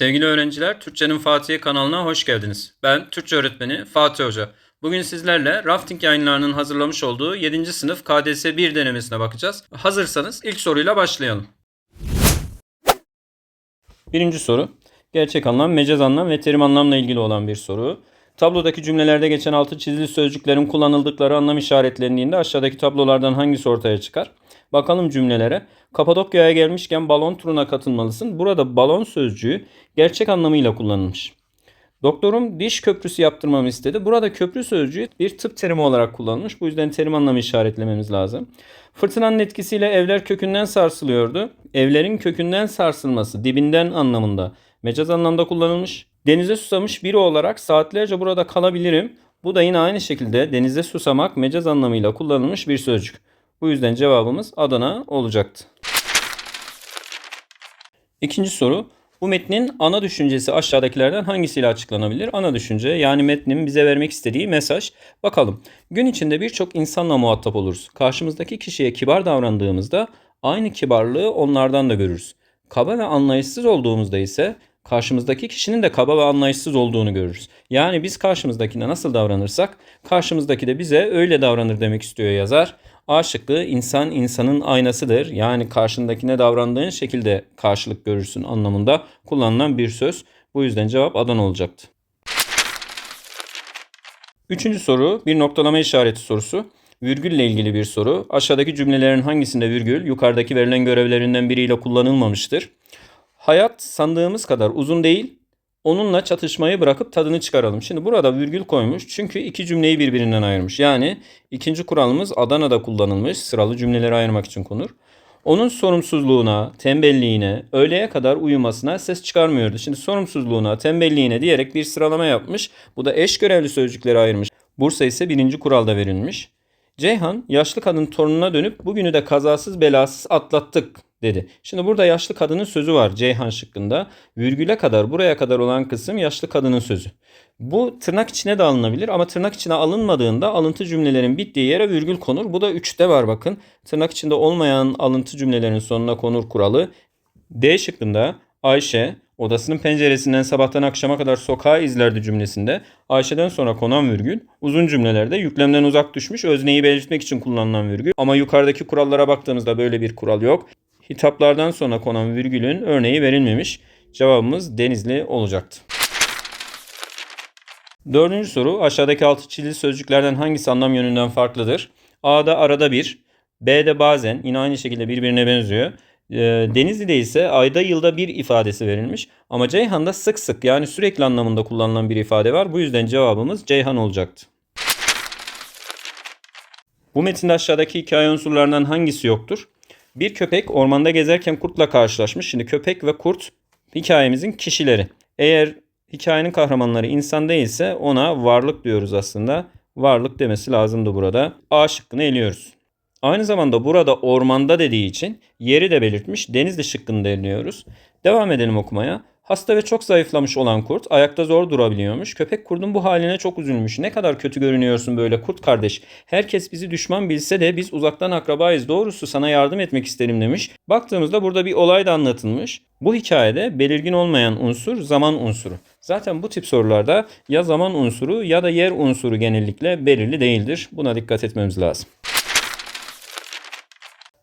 Sevgili öğrenciler, Türkçenin Fatih'i kanalına hoş geldiniz. Ben Türkçe öğretmeni Fatih Hoca. Bugün sizlerle Rafting yayınlarının hazırlamış olduğu 7. sınıf KDS 1 denemesine bakacağız. Hazırsanız ilk soruyla başlayalım. Birinci soru. Gerçek anlam, mecaz anlam ve terim anlamla ilgili olan bir soru. Tablodaki cümlelerde geçen altı çizili sözcüklerin kullanıldıkları anlam işaretlendiğinde aşağıdaki tablolardan hangisi ortaya çıkar? Bakalım cümlelere. Kapadokya'ya gelmişken balon turuna katılmalısın. Burada balon sözcüğü gerçek anlamıyla kullanılmış. Doktorum diş köprüsü yaptırmamı istedi. Burada köprü sözcüğü bir tıp terimi olarak kullanılmış. Bu yüzden terim anlamı işaretlememiz lazım. Fırtınanın etkisiyle evler kökünden sarsılıyordu. Evlerin kökünden sarsılması dibinden anlamında mecaz anlamda kullanılmış. Denize susamış biri olarak saatlerce burada kalabilirim. Bu da yine aynı şekilde denize susamak mecaz anlamıyla kullanılmış bir sözcük. Bu yüzden cevabımız Adana olacaktı. İkinci soru. Bu metnin ana düşüncesi aşağıdakilerden hangisiyle açıklanabilir? Ana düşünce yani metnin bize vermek istediği mesaj. Bakalım. Gün içinde birçok insanla muhatap oluruz. Karşımızdaki kişiye kibar davrandığımızda aynı kibarlığı onlardan da görürüz. Kaba ve anlayışsız olduğumuzda ise karşımızdaki kişinin de kaba ve anlayışsız olduğunu görürüz. Yani biz karşımızdakine nasıl davranırsak karşımızdaki de bize öyle davranır demek istiyor yazar. A insan insanın aynasıdır. Yani karşındakine davrandığın şekilde karşılık görürsün anlamında kullanılan bir söz. Bu yüzden cevap Adana olacaktı. Üçüncü soru bir noktalama işareti sorusu. Virgülle ilgili bir soru. Aşağıdaki cümlelerin hangisinde virgül yukarıdaki verilen görevlerinden biriyle kullanılmamıştır? Hayat sandığımız kadar uzun değil. Onunla çatışmayı bırakıp tadını çıkaralım. Şimdi burada virgül koymuş çünkü iki cümleyi birbirinden ayırmış. Yani ikinci kuralımız Adana'da kullanılmış. Sıralı cümleleri ayırmak için konur. Onun sorumsuzluğuna, tembelliğine, öğleye kadar uyumasına ses çıkarmıyordu. Şimdi sorumsuzluğuna, tembelliğine diyerek bir sıralama yapmış. Bu da eş görevli sözcükleri ayırmış. Bursa ise birinci kuralda verilmiş. Ceyhan yaşlı kadın torununa dönüp bugünü de kazasız belasız atlattık dedi. Şimdi burada yaşlı kadının sözü var Ceyhan şıkkında. Virgüle kadar buraya kadar olan kısım yaşlı kadının sözü. Bu tırnak içine de alınabilir ama tırnak içine alınmadığında alıntı cümlelerin bittiği yere virgül konur. Bu da 3'te var bakın. Tırnak içinde olmayan alıntı cümlelerin sonuna konur kuralı. D şıkkında Ayşe odasının penceresinden sabahtan akşama kadar sokağı izlerdi cümlesinde Ayşe'den sonra konan virgül uzun cümlelerde yüklemden uzak düşmüş özneyi belirtmek için kullanılan virgül. Ama yukarıdaki kurallara baktığınızda böyle bir kural yok. Hitaplardan sonra konan virgülün örneği verilmemiş. Cevabımız Denizli olacaktı. Dördüncü soru aşağıdaki altı çizili sözcüklerden hangisi anlam yönünden farklıdır? A'da arada bir, B'de bazen yine aynı şekilde birbirine benziyor. E, Denizli'de ise ayda yılda bir ifadesi verilmiş. Ama Ceyhan'da sık sık yani sürekli anlamında kullanılan bir ifade var. Bu yüzden cevabımız Ceyhan olacaktı. Bu metinde aşağıdaki hikaye unsurlarından hangisi yoktur? Bir köpek ormanda gezerken kurtla karşılaşmış. Şimdi köpek ve kurt hikayemizin kişileri. Eğer hikayenin kahramanları insan değilse ona varlık diyoruz aslında. Varlık demesi lazımdı burada. A şıkkını eliyoruz. Aynı zamanda burada ormanda dediği için yeri de belirtmiş. Denizli şıkkını da eliyoruz. Devam edelim okumaya. Hasta ve çok zayıflamış olan kurt ayakta zor durabiliyormuş. Köpek kurdun bu haline çok üzülmüş. Ne kadar kötü görünüyorsun böyle kurt kardeş. Herkes bizi düşman bilse de biz uzaktan akrabayız. Doğrusu sana yardım etmek isterim demiş. Baktığımızda burada bir olay da anlatılmış. Bu hikayede belirgin olmayan unsur zaman unsuru. Zaten bu tip sorularda ya zaman unsuru ya da yer unsuru genellikle belirli değildir. Buna dikkat etmemiz lazım.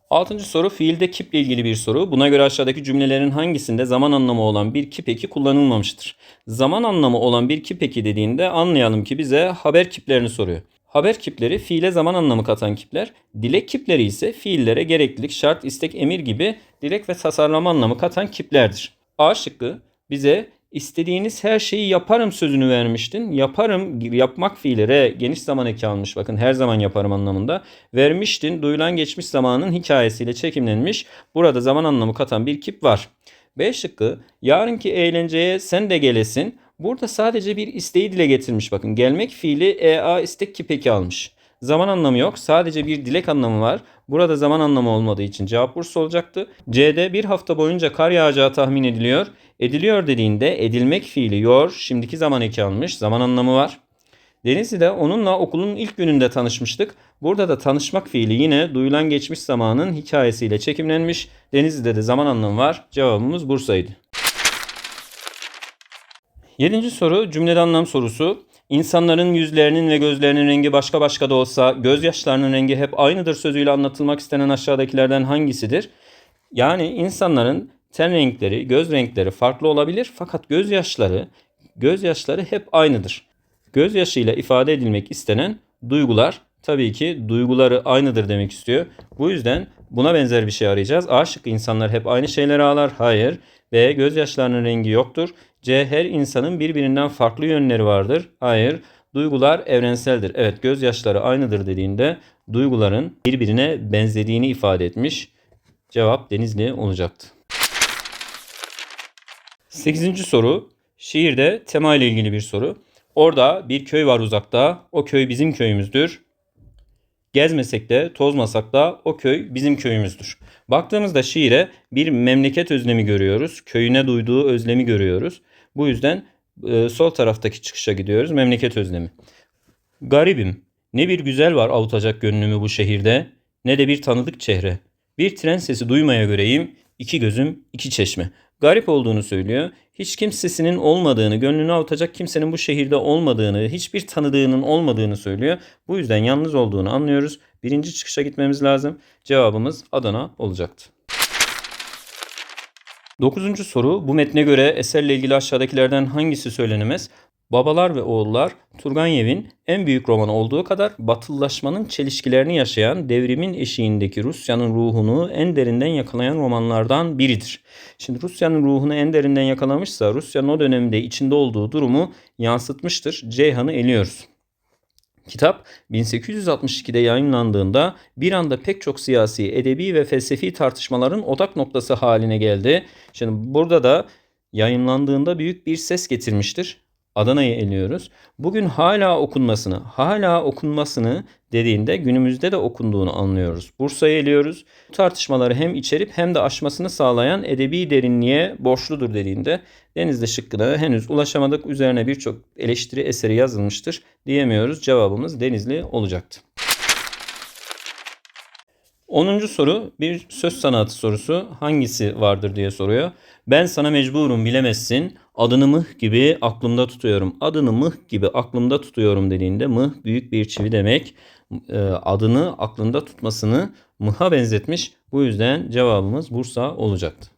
Altıncı soru fiilde kiple ilgili bir soru. Buna göre aşağıdaki cümlelerin hangisinde zaman anlamı olan bir kip eki kullanılmamıştır? Zaman anlamı olan bir kip eki dediğinde anlayalım ki bize haber kiplerini soruyor. Haber kipleri fiile zaman anlamı katan kipler, dilek kipleri ise fiillere gereklilik, şart, istek, emir gibi dilek ve tasarlama anlamı katan kiplerdir. A şıkkı bize istediğiniz her şeyi yaparım sözünü vermiştin. Yaparım yapmak fiili re geniş zaman eki almış. Bakın her zaman yaparım anlamında. Vermiştin duyulan geçmiş zamanın hikayesiyle çekimlenmiş. Burada zaman anlamı katan bir kip var. B şıkkı yarınki eğlenceye sen de gelesin. Burada sadece bir isteği dile getirmiş. Bakın gelmek fiili ea istek kipeki almış. Zaman anlamı yok. Sadece bir dilek anlamı var. Burada zaman anlamı olmadığı için cevap Bursa olacaktı. C'de bir hafta boyunca kar yağacağı tahmin ediliyor. Ediliyor dediğinde edilmek fiili yor. Şimdiki zaman eki almış. Zaman anlamı var. Denizli'de onunla okulun ilk gününde tanışmıştık. Burada da tanışmak fiili yine duyulan geçmiş zamanın hikayesiyle çekimlenmiş. Denizli'de de zaman anlamı var. Cevabımız Bursa'ydı. Yedinci soru cümlede anlam sorusu. İnsanların yüzlerinin ve gözlerinin rengi başka başka da olsa gözyaşlarının rengi hep aynıdır sözüyle anlatılmak istenen aşağıdakilerden hangisidir? Yani insanların ten renkleri, göz renkleri farklı olabilir fakat gözyaşları gözyaşları hep aynıdır. Gözyaşıyla ifade edilmek istenen duygular tabii ki duyguları aynıdır demek istiyor. Bu yüzden buna benzer bir şey arayacağız. A insanlar hep aynı şeyleri ağlar. Hayır. B gözyaşlarının rengi yoktur. C her insanın birbirinden farklı yönleri vardır. Hayır. Duygular evrenseldir. Evet gözyaşları aynıdır dediğinde duyguların birbirine benzediğini ifade etmiş. Cevap Denizli olacaktı. 8. soru. Şiirde tema ile ilgili bir soru. Orada bir köy var uzakta. O köy bizim köyümüzdür. Gezmesek de tozmasak da o köy bizim köyümüzdür. Baktığımızda şiire bir memleket özlemi görüyoruz. Köyüne duyduğu özlemi görüyoruz. Bu yüzden e, sol taraftaki çıkışa gidiyoruz. Memleket özlemi. Garibim. Ne bir güzel var avutacak gönlümü bu şehirde. Ne de bir tanıdık çehre. Bir tren sesi duymaya göreyim. iki gözüm, iki çeşme. Garip olduğunu söylüyor. Hiç kimsesinin olmadığını, gönlünü avutacak kimsenin bu şehirde olmadığını, hiçbir tanıdığının olmadığını söylüyor. Bu yüzden yalnız olduğunu anlıyoruz. Birinci çıkışa gitmemiz lazım. Cevabımız Adana olacaktı. Dokuzuncu soru. Bu metne göre eserle ilgili aşağıdakilerden hangisi söylenemez? Babalar ve Oğullar Turgenev'in en büyük romanı olduğu kadar batılılaşmanın çelişkilerini yaşayan devrimin eşiğindeki Rusya'nın ruhunu en derinden yakalayan romanlardan biridir. Şimdi Rusya'nın ruhunu en derinden yakalamışsa Rusya'nın o dönemde içinde olduğu durumu yansıtmıştır. Ceyhan'ı eliyoruz. Kitap 1862'de yayınlandığında bir anda pek çok siyasi, edebi ve felsefi tartışmaların odak noktası haline geldi. Şimdi burada da yayınlandığında büyük bir ses getirmiştir. Adana'yı eliyoruz. Bugün hala okunmasını, hala okunmasını dediğinde günümüzde de okunduğunu anlıyoruz. Bursa'yı eliyoruz. Bu tartışmaları hem içerip hem de aşmasını sağlayan edebi derinliğe borçludur dediğinde Denizli şıkkına henüz ulaşamadık. Üzerine birçok eleştiri eseri yazılmıştır diyemiyoruz. Cevabımız Denizli olacaktı. 10. soru bir söz sanatı sorusu. Hangisi vardır diye soruyor. Ben sana mecburum bilemezsin. Adını mıh gibi aklımda tutuyorum. Adını mıh gibi aklımda tutuyorum dediğinde mıh büyük bir çivi demek. Ee, adını aklında tutmasını mıha benzetmiş. Bu yüzden cevabımız Bursa olacaktı.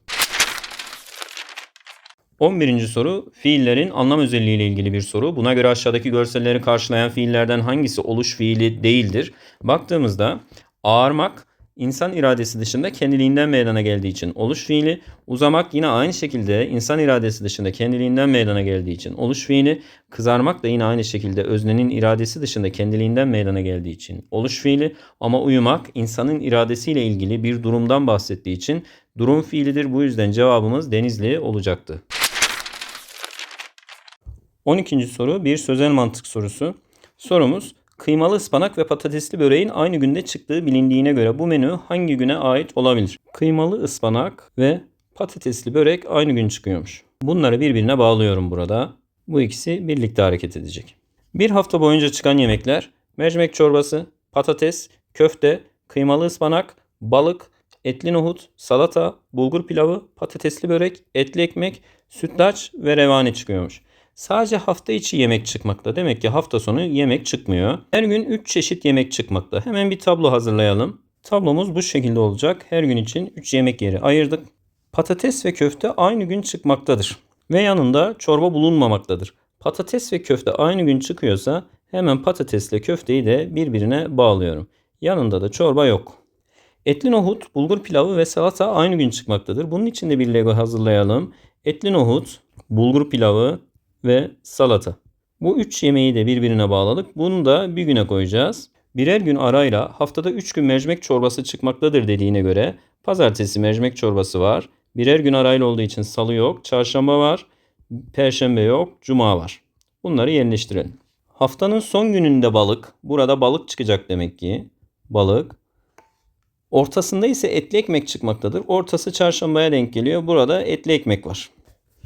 11. soru fiillerin anlam özelliği ile ilgili bir soru. Buna göre aşağıdaki görselleri karşılayan fiillerden hangisi oluş fiili değildir? Baktığımızda ağarmak insan iradesi dışında kendiliğinden meydana geldiği için oluş fiili. Uzamak yine aynı şekilde insan iradesi dışında kendiliğinden meydana geldiği için oluş fiili. Kızarmak da yine aynı şekilde öznenin iradesi dışında kendiliğinden meydana geldiği için oluş fiili. Ama uyumak insanın iradesiyle ilgili bir durumdan bahsettiği için durum fiilidir. Bu yüzden cevabımız Denizli olacaktı. 12. soru bir sözel mantık sorusu. Sorumuz Kıymalı ıspanak ve patatesli böreğin aynı günde çıktığı bilindiğine göre bu menü hangi güne ait olabilir? Kıymalı ıspanak ve patatesli börek aynı gün çıkıyormuş. Bunları birbirine bağlıyorum burada. Bu ikisi birlikte hareket edecek. Bir hafta boyunca çıkan yemekler mercimek çorbası, patates, köfte, kıymalı ıspanak, balık, etli nohut, salata, bulgur pilavı, patatesli börek, etli ekmek, sütlaç ve revani çıkıyormuş. Sadece hafta içi yemek çıkmakta. Demek ki hafta sonu yemek çıkmıyor. Her gün 3 çeşit yemek çıkmakta. Hemen bir tablo hazırlayalım. Tablomuz bu şekilde olacak. Her gün için 3 yemek yeri ayırdık. Patates ve köfte aynı gün çıkmaktadır. Ve yanında çorba bulunmamaktadır. Patates ve köfte aynı gün çıkıyorsa hemen patatesle köfteyi de birbirine bağlıyorum. Yanında da çorba yok. Etli nohut, bulgur pilavı ve salata aynı gün çıkmaktadır. Bunun için de bir Lego hazırlayalım. Etli nohut, bulgur pilavı, ve salata. Bu üç yemeği de birbirine bağladık. Bunu da bir güne koyacağız. Birer gün arayla haftada 3 gün mercimek çorbası çıkmaktadır dediğine göre pazartesi mercimek çorbası var. Birer gün arayla olduğu için salı yok. Çarşamba var. Perşembe yok. Cuma var. Bunları yerleştirelim. Haftanın son gününde balık. Burada balık çıkacak demek ki. Balık. Ortasında ise etli ekmek çıkmaktadır. Ortası çarşambaya denk geliyor. Burada etli ekmek var.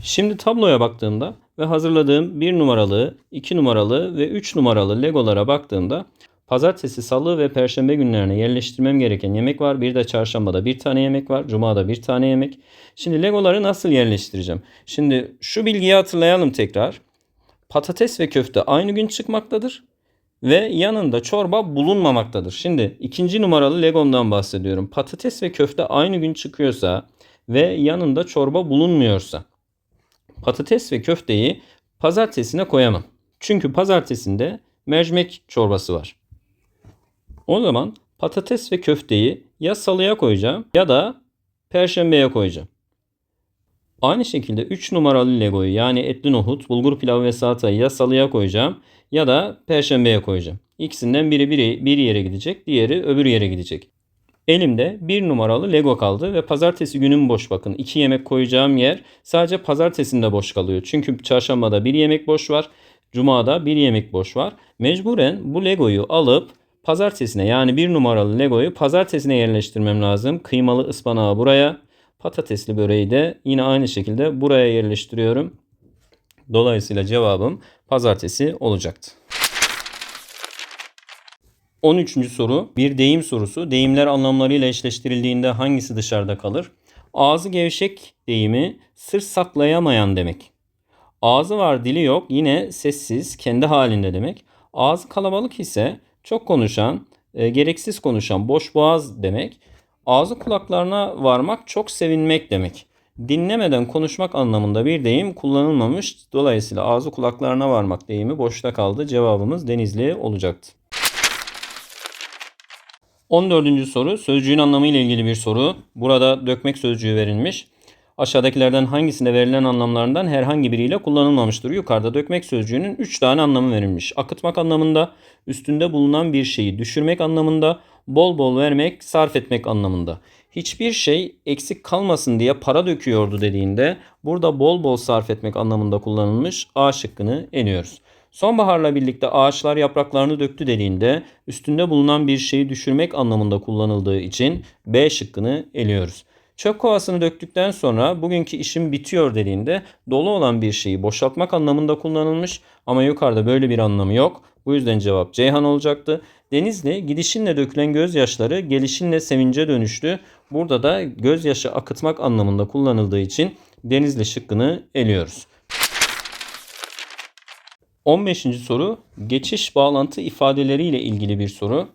Şimdi tabloya baktığımda ve hazırladığım 1 numaralı, 2 numaralı ve 3 numaralı legolara baktığımda Pazartesi, salı ve perşembe günlerine yerleştirmem gereken yemek var. Bir de çarşambada bir tane yemek var. Cuma'da bir tane yemek. Şimdi legoları nasıl yerleştireceğim? Şimdi şu bilgiyi hatırlayalım tekrar. Patates ve köfte aynı gün çıkmaktadır ve yanında çorba bulunmamaktadır. Şimdi ikinci numaralı Legom'dan bahsediyorum. Patates ve köfte aynı gün çıkıyorsa ve yanında çorba bulunmuyorsa patates ve köfteyi pazartesine koyamam. Çünkü pazartesinde mercimek çorbası var. O zaman patates ve köfteyi ya salıya koyacağım ya da perşembeye koyacağım. Aynı şekilde 3 numaralı legoyu yani etli nohut, bulgur pilavı ve salatayı ya salıya koyacağım ya da perşembeye koyacağım. İkisinden biri, biri bir yere gidecek, diğeri öbür yere gidecek. Elimde bir numaralı Lego kaldı ve pazartesi günüm boş bakın. iki yemek koyacağım yer sadece pazartesinde boş kalıyor. Çünkü çarşambada bir yemek boş var. Cuma'da bir yemek boş var. Mecburen bu Lego'yu alıp pazartesine yani bir numaralı Lego'yu pazartesine yerleştirmem lazım. Kıymalı ıspanağı buraya. Patatesli böreği de yine aynı şekilde buraya yerleştiriyorum. Dolayısıyla cevabım pazartesi olacaktı. 13. soru bir deyim sorusu. Deyimler anlamlarıyla eşleştirildiğinde hangisi dışarıda kalır? Ağzı gevşek deyimi sır saklayamayan demek. Ağzı var dili yok yine sessiz kendi halinde demek. Ağzı kalabalık ise çok konuşan, e, gereksiz konuşan, boş boğaz demek. Ağzı kulaklarına varmak çok sevinmek demek. Dinlemeden konuşmak anlamında bir deyim kullanılmamış. Dolayısıyla ağzı kulaklarına varmak deyimi boşta kaldı. Cevabımız Denizli olacaktı. 14. soru sözcüğün anlamı ile ilgili bir soru. Burada dökmek sözcüğü verilmiş. Aşağıdakilerden hangisinde verilen anlamlarından herhangi biriyle kullanılmamıştır? Yukarıda dökmek sözcüğünün 3 tane anlamı verilmiş. Akıtmak anlamında, üstünde bulunan bir şeyi düşürmek anlamında, bol bol vermek, sarf etmek anlamında. Hiçbir şey eksik kalmasın diye para döküyordu dediğinde burada bol bol sarf etmek anlamında kullanılmış A şıkkını eliyoruz. Sonbaharla birlikte ağaçlar yapraklarını döktü dediğinde üstünde bulunan bir şeyi düşürmek anlamında kullanıldığı için B şıkkını eliyoruz. Çöp kovasını döktükten sonra bugünkü işim bitiyor dediğinde dolu olan bir şeyi boşaltmak anlamında kullanılmış ama yukarıda böyle bir anlamı yok. Bu yüzden cevap Ceyhan olacaktı. Denizli gidişinle dökülen gözyaşları gelişinle sevince dönüştü. Burada da gözyaşı akıtmak anlamında kullanıldığı için Denizli şıkkını eliyoruz. 15. soru geçiş bağlantı ifadeleriyle ilgili bir soru.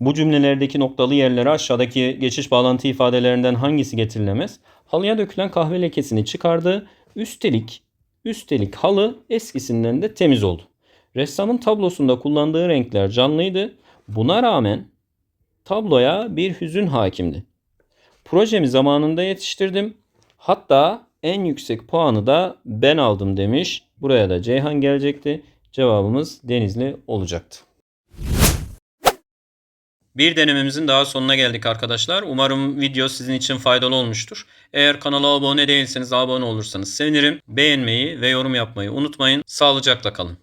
Bu cümlelerdeki noktalı yerlere aşağıdaki geçiş bağlantı ifadelerinden hangisi getirilemez? Halıya dökülen kahve lekesini çıkardı. Üstelik üstelik halı eskisinden de temiz oldu. Ressamın tablosunda kullandığı renkler canlıydı. Buna rağmen tabloya bir hüzün hakimdi. Projemi zamanında yetiştirdim. Hatta en yüksek puanı da ben aldım demiş. Buraya da Ceyhan gelecekti. Cevabımız Denizli olacaktı. Bir denememizin daha sonuna geldik arkadaşlar. Umarım video sizin için faydalı olmuştur. Eğer kanala abone değilseniz abone olursanız sevinirim. Beğenmeyi ve yorum yapmayı unutmayın. Sağlıcakla kalın.